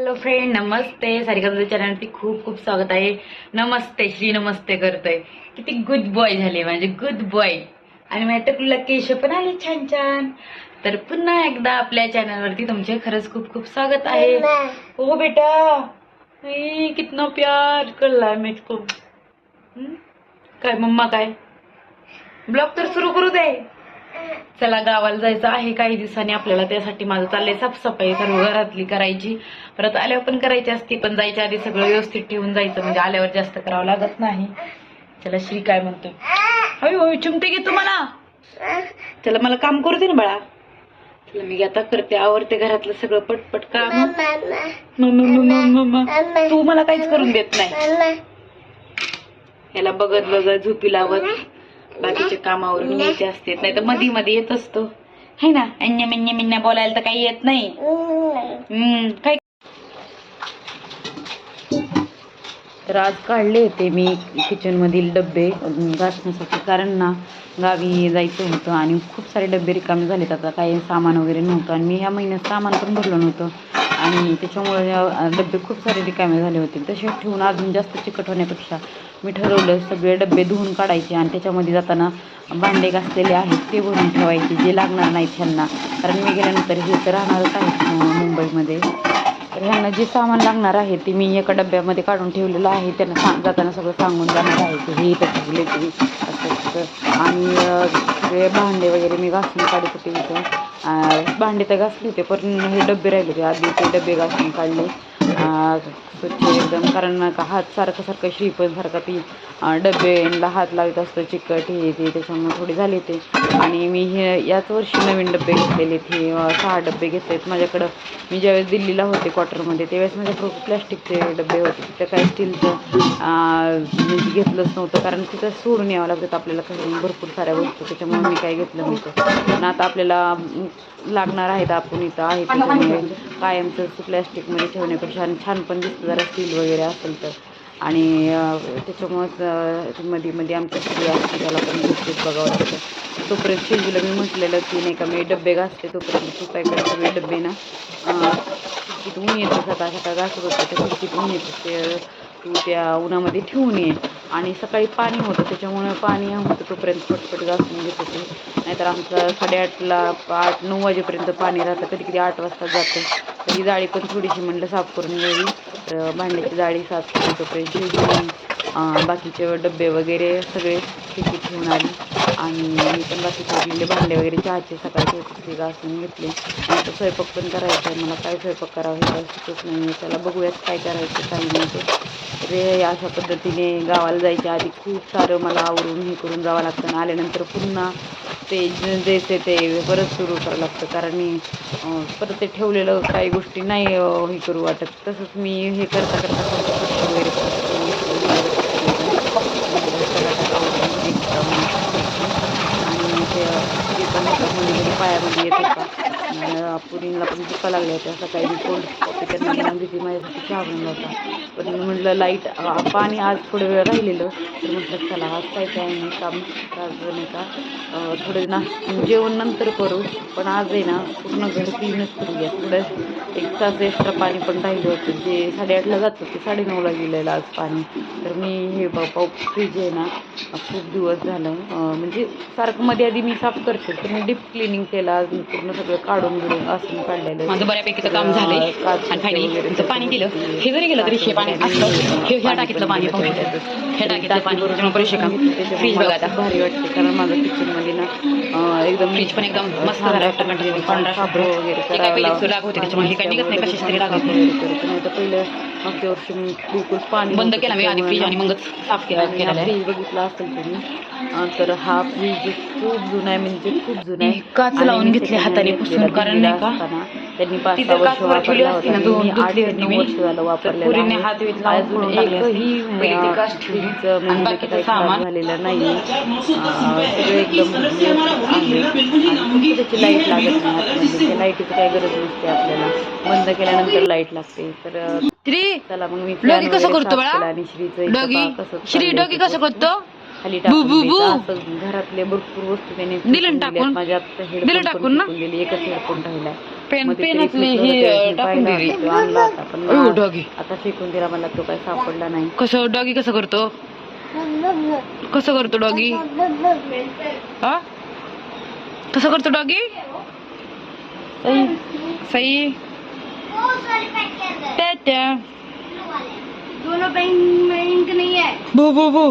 Hello friend नमस्ते. सारिका तुझ्या चॅनलवरती खूप खूप स्वागत आहे. नमस्ते श्री नमस्ते करतोय. किती गुड बॉय झाले म्हणजे गुड बॉय आणि माझ्या टकलूला केश पण आले छान छान. तर पुन्हा एकदा आपल्या चॅनलवरती तुमचे खरंच खूप खूप स्वागत आहे. हो बेटा. कितना प्यार कळलाय मेचको हम्म? काय मम्मा काय? ब्लॉग तर सुरू करू दे. चला गावाला जायचं आहे. काही दिवसांनी आपल्याला त्यासाठी माझं चाललंय साफसफाई सर्व घरातली करायची. परत आल्यावर पण करायची असते पण जायच्या आधी सगळं व्यवस्थित ठेवून जायचं. म्हणजे आल्यावर जास्त करावं लागत नाही. चला श्री काय म्हणतोय? होय होय चिमटे घे तुम्हाला चला मला काम करू दे ना बाळा. चला मी आता करते. आवरते घरातलं सगळं पटपट काम. तू मला काहीच करून देत नाही. याला बघत बघत झोपी लावत. बाकीच्या कामावरून यायचे असते नाही तर मध्ये मध्ये येत असतो. है ना? अन्य मिन्य मिन्या बोलायला तर काही येत नाही. हम्म काय? तर आज काढले होते मी किचन मधील डबे घासण्यासाठी. कारण ना गावी जायचं होतं आणि खूप सारे डबे रिकामे झालेत. आता काही सामान वगैरे नव्हतं आणि मी ह्या महिन्यात सामान पण भरलं नव्हतं. आणि त्याच्यामुळे डब्बे डबे खूप सारे रिकामे झाले होते. तसे ठेवून अजून जास्त चिकट होण्यापेक्षा मी ठरवलं सगळे डबे धुवून काढायचे आणि त्याच्यामध्ये जाताना भांडे घासलेले आहेत ते भरून ठेवायचे जे लागणार नाहीत ह्यांना. कारण मी गेल्यानंतर हे तर राहणारच आहेत मुंबईमध्ये. तर ह्यांना जे सामान लागणार आहे ते मी एका डब्यामध्ये काढून ठेवलेलं आहे. त्यांना सांग जाताना सगळं सांगून जाणार आहे की हे इथं ठेवले ते असं आणि सगळे भांडे वगैरे मी घासून काढत होते इथं. भांडे तर घासले होते पण हे डबे राहिले होते. आधी ते डबे घासून काढले. स्वच्छ एकदम. कारण का हात सारखं सारखं श्रीपण सारखं ती अं, हात लावत असतं चिकट हे ते त्याच्यामुळे थोडी झाली ते आणि मी हे याच वर्षी नवीन डबे घेतलेले हे सहा सहा डबे घेतलेत. माझ्याकडं मी ज्यावेळेस दिल्लीला होते क्वार्टरमध्ये त्यावेळेस माझ्याकडं प्लॅस्टिकचे डबे होते. तिथं काही स्टीलचं म्हणजे घेतलंच नव्हतं. कारण तिथं सोडून यावं लागतं आपल्याला काही भरपूर साऱ्या वस्तू. त्याच्यामुळे मी काय घेतलं नव्हतं. पण आता आपल्याला लागणार आहेत आपण इथं आहे त्याच्यामुळे कायमचं प्लॅस्टिकमध्ये ठेवण्यापेक्षा आणि छान पण दिसतं जरा स्टील वगैरे असेल तर आणि त्याच्यामुळंच मध्ये मध्ये आमच्या स्त्री असते त्याला पण व्यवस्थित बघावं लागतं तोपर्यंत शिजूला मी म्हटलेलं की नाही का मी डबे घासते तोपर्यंत तू काय कर सगळे डबे ना ऊन येतं सकाळ सकाळ घासत होतं ते खिडकीत ऊन येतं ते तू त्या उन्हामध्ये ठेवून ये आणि सकाळी पाणी होतं त्याच्यामुळं पाणी होतं तोपर्यंत पटपट घासून घेत होते नाहीतर आमचं साडेआठला आठ नऊ वाजेपर्यंत पाणी राहतं कधी कधी आठ वाजता जातं. तर ही जाळी पण थोडीशी म्हणलं साफ करून घ्यावी. तर भांड्याची जाळी साफ करून तोपर्यंत बाकीचे डबे वगैरे सगळे ठेवून आली. आणि मी पण बाकीचे उरलेले भांडे वगैरे चहाचे सकाळचे होते घासून घेतले. आता स्वयंपाक पण करायचा आहे. मला काय स्वयंपाक करावं हे काय सुचत नाही त्याला बघूयात काय करायचं काही नाही ते. हे अशा पद्धतीने गावाला जायच्या आधी खूप सारं मला आवरून हे करून जावं लागतं. आणि आल्यानंतर पुन्हा ते जे ते परत सुरू करावं लागतं. कारण मी परत ते ठेवलेलं काही गोष्टी नाही हे करू वाटत. तसंच मी हे करता करता करता करता वगैरे आणि ते ते पण एका मुलीमध्ये पायामध्ये येत होता पुरीला पण धुका लागल्या होत्या. सकाळी मी कोल्ड कॉफी त्यांना बनवून दिली माझ्यासाठी चहा बनवला होता. पण मी म्हटलं लाइट पाणी आज थोडं वेळ राहिलेलं. तर म्हटलं चला आज काय काय नाही काम आज नाही का? थोडं ना जेवण नंतर करू. पण आज आहे ना पूर्ण घर क्लीनच करूया. थोडं एक तास एक्स्ट्रा पाणी पण राहिलं होतं. जे साडेआठला जातं ते साडेनऊला गेलेलं आज पाणी. तर मी हे ब- पाऊ फ्रीज आहे ना खूप दिवस झालं. म्हणजे सारखं मध्ये आधी मी साफ करते. तर मी डीप क्लिनिंग केलं. आज मी पूर्ण सगळं काढून बिडून असं काढलेलं माझं बऱ्यापैकी काम झालंय. आणि फायनली पाणी केलं हे जरी गेलं तरी हे पाणी असलं हे ह्या टाकीतलं पाणी पाहू ह्या टाकीतलं पाणी त्याच्यामुळे बरेचसे काम फ्रीज बघा आता. भारी वाटते. कारण माझं किचनमध्ये ना एकदम फ्रीज पण एकदम मस्त झालं वाटतं कंटिन्यू. पांढरा वगैरे लागत होते. त्याच्यामुळे हे काही निघत नाही कशाची तरी लागत. नाही नाही तर पहिलं मागच्या वर्षी मी बिलकुल पाणी बंद केला मी आणि फ्रीज आणि मगच साफ केला फ्रीज बघितला असेल तुम्ही. तर हा फ्रीज खूप जुना आहे म्हणजे खूप जुना आहे. काच लावून घेतले हाताने पुसून, कारण नाही का? त्यांनी पाच सहा वर्ष वापरला होता दोन मी आठ ते नऊ. वर्ष झालं वापरलेला आहे. अजून. एकही म्हणजे काही सामान. झालेलं नाही. सगळं एकदम व्यवस्थित आहे आणि फक्त त्याची लाइट लागत नाही लाईटीची काही गरज नसते आपल्याला. बंद केल्यानंतर लाइट लागते. तर श्री चला मग मी कसं करतो आणि श्रीचं कसं श्री डॉगी कसं करतो? खाली बु, बु, टाकून बु. घरातले भरपूर वस्तू त्याने दिलं टाकून? माझ्या आता headphone दिलं पण टाकून ना? फेकून दिले. एकच हेडफोन राहिलाय पेन मध्ये तरी पेनातली फेकलं हे होतं, मी टाकून पाहिला दिली. होता, तो आणला होता, पण ओ, मला डॉगी. आता फेकून दिला मला तो काही सापडला नाही. कसं डॉगी कसं करतो? कसं करतो डॉगी? हा? कसं करतो डॉगी? सई, सई. त्या दोनों पेन में इंक नहीं है भू भू भू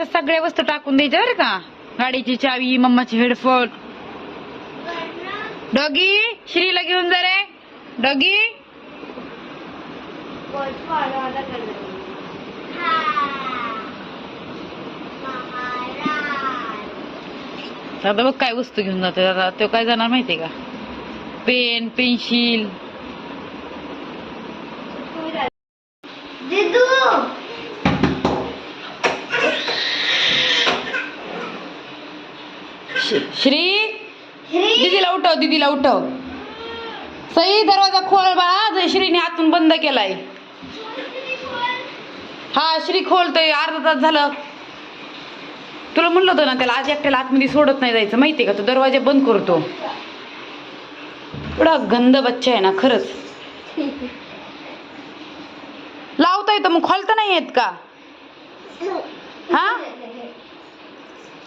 असं सगळ्या वस्तू टाकून द्यायच्या बरं का? गाडीची चावी मम्माची हेडफोन. डॉगी श्रीला घेऊन जा रे. डॉगी. दादा बघ काय वस्तू घेऊन जातो दादा. तो काय जाणार माहितीये का? पेन पेन्सिल दिदू श्री? दीदीला उठव दीदीला उठव. सई दरवाजा खोल बाळा जय श्रीने आतून बंद केलाय. हा श्री खोलतोय अर्धा तास झालं. तुला म्हणलं होतं ना त्याला आज एकट्याला आतमध्ये सोडत नाही जायचं माहितीये का? तो दरवाजा बंद करतो. एवढा गंद बच्चा आहे ना खरंच. लावता येतं मग खोलता नाही येत का? हा?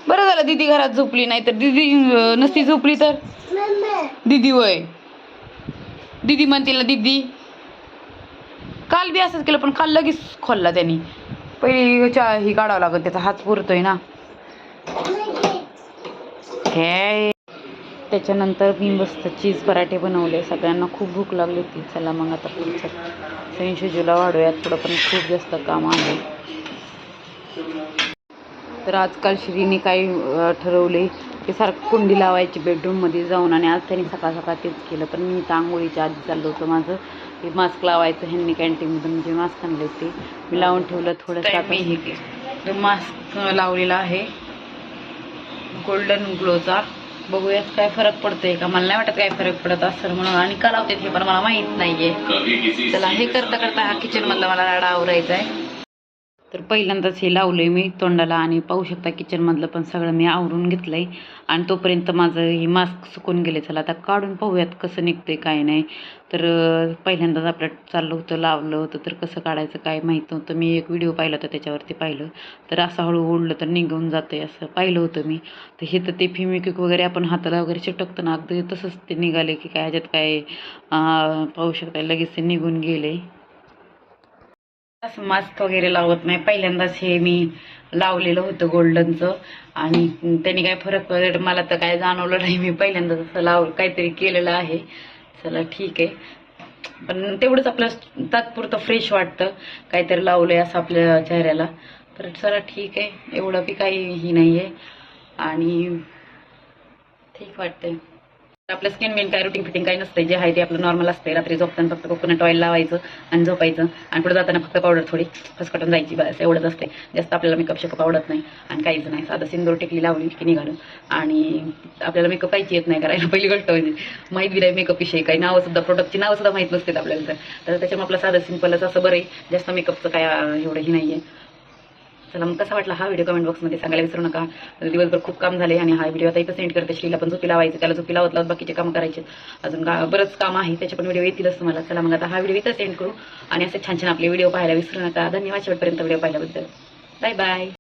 बरं झालं दीदी घरात झोपली नाही तर दीदी नसती झोपली तर? दीदी वय. दीदी म्हणतील ना दीदी. काल बी असंच केलं पण काल लगेच खोलला त्यांनी. पहिली चा ही काढावं लागत त्याचा हात पुरतोय ना. हे. त्याच्यानंतर मी मस्त चीज पराठे बनवले सगळ्यांना खूप भूक लागली होती. चला मग आता पुढचं. संशुजूला वाढूयात थोडं पण खूप जास्त काम आहे. तर आजकाल श्रीने काय ठरवले की सारखं कुंडी लावायची बेडरूममध्ये जाऊन आणि आज त्यांनी सकाळ सकाळ तेच केलं. पण मी तर आंघोळीच्या आधी चाललं होतं. माझं हे मास्क लावायचं ह्यांनी कॅन्टीनमधून जे मास्क आणले ते मी लावून ठेवलं थोडंसं हे मास्क लावलेला आहे. गोल्डन ग्लोचा बघूयात काय फरक पडतोय का? मला नाही वाटत काय फरक पडत असेल म्हणून. आणि का लावते हे पण मला माहीत नाहीये. चला हे करता करता हा किचन मधला मला राडा आवरायचा आहे तर पहिल्यांदाच हे लावलं आहे मी तोंडाला आणि पाहू शकता किचनमधलं पण सगळं मी आवरून घेतलं आहे आणि तोपर्यंत माझं हे मास्क सुकून गेले. चला आता काढून पाहूयात कसं निघतं आहे काय नाही. तर पहिल्यांदाच आपलं चाललं होतं लावलं होतं तर कसं काढायचं काय माहीत नव्हतं. मी एक व्हिडिओ पाहिला होता त्याच्यावरती पाहिलं. तर असं हळू ओढलं तर निघून जातं आहे असं पाहिलं होतं मी. तर हे तर ते फिमिक्विक वगैरे आपण हाताला वगैरे चिटकतं ना अगदी तसंच ते निघाले की काय ह्याच्यात काय पाहू शकता लगेच ते निघून गेले. असं मास्क वगैरे लावत नाही. पहिल्यांदाच हे मी लावलेलं होतं गोल्डनचं. आणि त्यांनी काय फरक वगैरे मला तर काय जाणवलं नाही. मी पहिल्यांदाच असं लाव काहीतरी केलेलं आहे. चला ठीक आहे. पण तेवढंच आपलं तात्पुरतं फ्रेश वाटतं. काहीतरी लावलंय असं आपल्या चेहऱ्याला. तर चला ठीक आहे. एवढं बी काही ही नाही आहे आणि ठीक वाटतंय. आपलं स्किन मेन काय रुटीन फिटिंग काही नसतं जे आहे ते आपलं नॉर्मल असतं रात्री झोपताना फक्त कोकोनट ऑइल लावायचं आणि झोपायचं. आणि पुढे जाताना फक्त पावडर थोडी फसकटून जायची बस. एवढंच असते जास्त आपल्याला मेकअप शेकअप आवडत नाही. आणि काहीच नाही. साधं सिंदूर टेकली लावली की निघालं. आणि आपल्याला मेकअप काहीच येत नाही करायला. पहिली गोष्ट म्हणजे माहीत बी नाही मेकअप विषयी काही नावं सुद्धा प्रोडक्टची नावं सुद्धा माहीत नसते आपल्याला तर. त्याच्यामुळे आपलं साधं सिंपलच असं बरं आहे. जास्त मेकअपचं काय एवढंही एवढं ही नाही आहे चला मग कसा वाटला हा व्हिडिओ कमेंट बॉक्समध्ये सांगायला विसरू नका. दिवसभर खूप काम झाले आणि हा व्हिडिओ आता इथं सेंड करते श्रीला. पण झोपी लावायचं त्याला झोपी लावत लावत बाकीचे कामं करायचे अजून का बरंच काम आहे त्याचे पण व्हिडिओ येतीलच तुम्हाला. चला मग आता हा व्हिडिओ इथं सेंड करू. आणि असे छान छान आपले व्हिडिओ पाहायला विसरू नका. धन्यवाद शेवटपर्यंत व्हिडिओ पाहिल्याबद्दल. Bye bye